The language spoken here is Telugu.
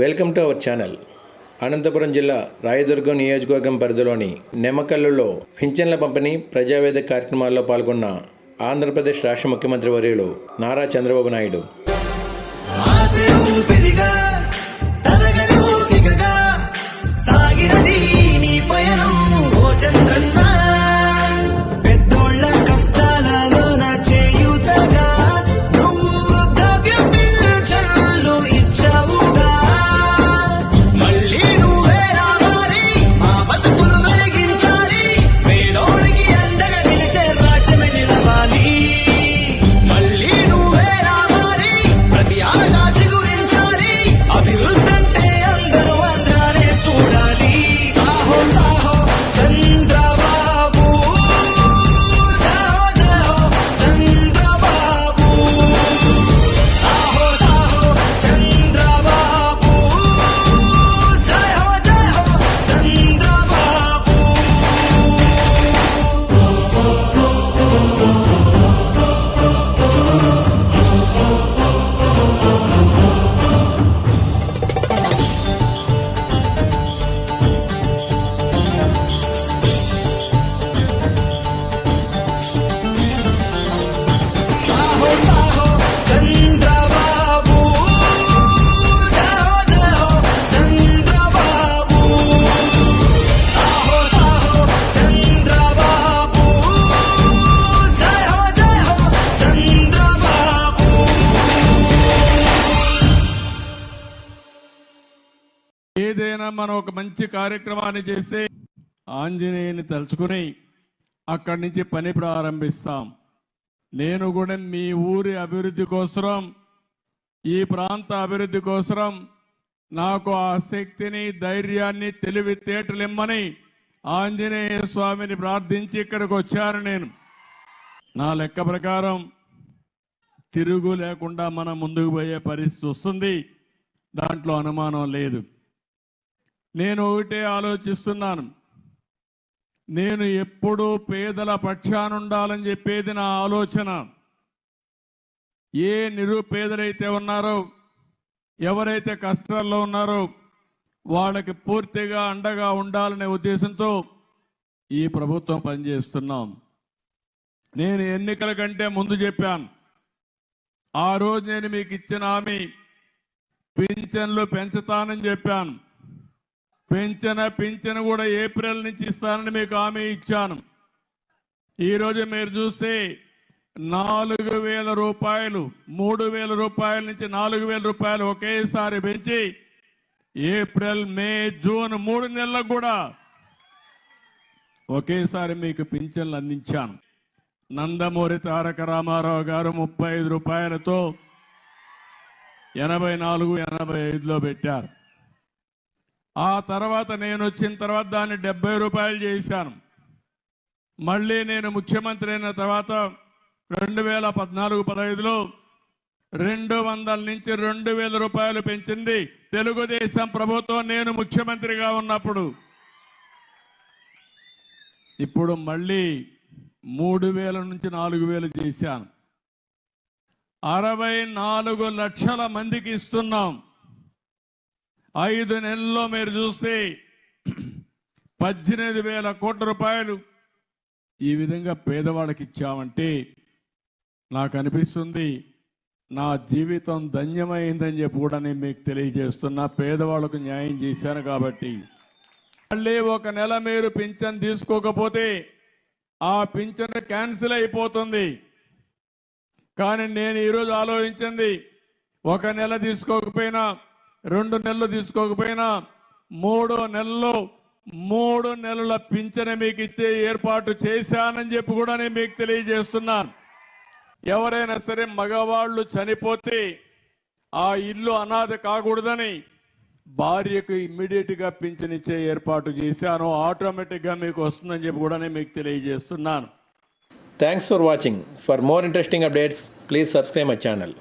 Welcome to our channel. Anantapuram జిల్లా రాయదుర్గం నియోజకవర్గం పరిధిలోని నెమకల్లులో పింఛన్ల పంపిణీ ప్రజావేదిక కార్యక్రమాల్లో పాల్గొన్న ఆంధ్రప్రదేశ్ రాష్ట్ర ముఖ్యమంత్రి వర్యులు నారా చంద్రబాబు నాయుడు. సాగిన ఏదైనా మనం ఒక మంచి కార్యక్రమాన్ని చేస్తే ఆంజనేయుని తలుచుకుని అక్కడి నుంచి పని ప్రారంభిస్తాం. నేను కూడా మీ ఊరి అభివృద్ధి కోసరం ఈ ప్రాంత అభివృద్ధి కోసరం నాకు ఆ శక్తిని ధైర్యాన్ని తెలివితేటలిమ్మని ఆంజనేయ స్వామిని ప్రార్థించి ఇక్కడికి వచ్చాను నేను. నా లెక్క ప్రకారం తిరుగు లేకుండా మనం ముందుకు పోయే పరిస్థితి వస్తుంది. దాంట్లో అనుమానం లేదు. నేను ఒకటే ఆలోచిస్తున్నాను. నేను ఎప్పుడూ పేదల పక్షానుండాలని చెప్పేది నా ఆలోచన. ఏ నిరుపేదలైతే ఉన్నారో ఎవరైతే కష్టాల్లో ఉన్నారో వాళ్ళకి పూర్తిగా అండగా ఉండాలనే ఉద్దేశంతో ఈ ప్రభుత్వం పనిచేస్తున్నాం. నేను ఎన్నికల కంటే ముందు చెప్పాను. ఆ రోజు నేను మీకు ఇచ్చిన హామీ పింఛన్లు పెంచుతానని చెప్పాను. పెంచిన పింఛను కూడా ఏప్రిల్ నుంచి ఇస్తానని మీకు హామీ ఇచ్చాను. ఈరోజు మీరు చూస్తే నాలుగు వేల రూపాయలు మూడు వేల రూపాయల నుంచి నాలుగు వేల రూపాయలు ఒకేసారి పెంచి ఏప్రిల్ మే జూన్ మూడు నెలలకు కూడా ఒకేసారి మీకు పింఛన్లు అందించాను. నందమూరి తారక రామారావు గారు ముప్పై ఐదు రూపాయలతో ఎనభై నాలుగు ఎనభై ఐదులో పెట్టారు. ఆ తర్వాత నేను వచ్చిన తర్వాత దాన్ని డెబ్బై రూపాయలు చేశాను. మళ్ళీ నేను ముఖ్యమంత్రి అయిన తర్వాత రెండు వేల పద్నాలుగు పదహైదులో రెండు వందల నుంచి రెండు వేల రూపాయలు పెంచింది. తెలుగుదేశం ప్రభుత్వం నేను ముఖ్యమంత్రిగా ఉన్నప్పుడు. ఇప్పుడు మళ్ళీ మూడు వేల నుంచి నాలుగు వేలు చేశాను. అరవై నాలుగు లక్షల మందికి ఇస్తున్నాం. ఐదు నెలల్లో మీరు చూస్తే పద్దెనిమిది వేల కోట్ల రూపాయలు ఈ విధంగా పేదవాళ్ళకి ఇచ్చామంటే నాకు అనిపిస్తుంది నా జీవితం ధన్యమైందని చెప్పి కూడా నేను మీకు తెలియజేస్తున్నా. పేదవాళ్ళకు న్యాయం చేశాను కాబట్టి. మళ్ళీ ఒక నెల మీరు పింఛన్ తీసుకోకపోతే ఆ పింఛన్ క్యాన్సిల్ అయిపోతుంది. కానీ నేను ఈరోజు ఆలోచించింది ఒక నెల తీసుకోకపోయినా రెండు నెలలు తీసుకోకపోయినా మూడో నెలలో మూడు నెలల పింఛన మీకు ఇచ్చే ఏర్పాటు చేశానని చెప్పి కూడా నేను మీకు తెలియజేస్తున్నాను ఎవరైనా సరే మగవాళ్ళు చనిపోతే ఆ ఇల్లు అనాథ కాకూడదని భార్యకు ఇమ్మీడియట్గా పింఛన్ ఇచ్చే ఏర్పాటు చేశాను. ఆటోమేటిక్గా మీకు వస్తుందని చెప్పి కూడా నేను మీకు తెలియజేస్తున్నాను. Thanks for watching for more interesting updates please subscribe my channel